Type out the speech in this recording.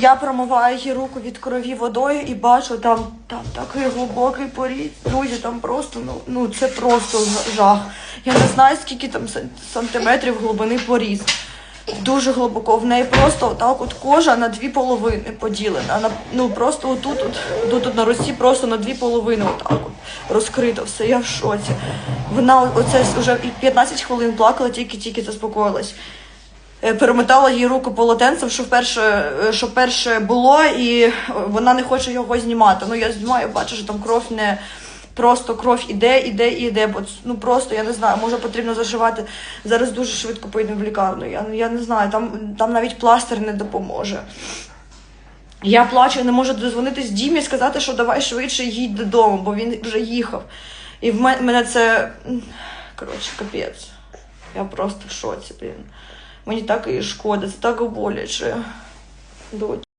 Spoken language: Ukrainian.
Я промиваю її руку від крові водою і бачу, там, там такий глибокий поріз. Друзі, там просто, ну, ну це просто жах. Я не знаю, скільки там сантиметрів глибини поріз. Дуже глибоко. В неї просто отак от кожа на дві половини поділена. На, ну просто отут, от, тут, от на руці просто на дві половини отак от розкрито все. Я в шоці. Вона оце вже і 15 хвилин плакала, тільки-тільки заспокоїлась. Е, Перемотала їй руку полотенцем, що вперше, е, що перше було, і е, вона не хоче його знімати. Ну я знімаю, бачу, що там кров не просто кров іде, іде і іде. Бо ну просто я не знаю, може потрібно зашивати. Зараз дуже швидко поїдемо в лікарню. Я, я не знаю, там, там навіть пластир не допоможе. Я плачу, не можу дозвонитись Дімі, сказати, що давай швидше їдь додому, бо він вже їхав. І в мене це. Коротше, капець. Я просто в шоці, блін. Мені так і шкода, це так боляче. Дочь.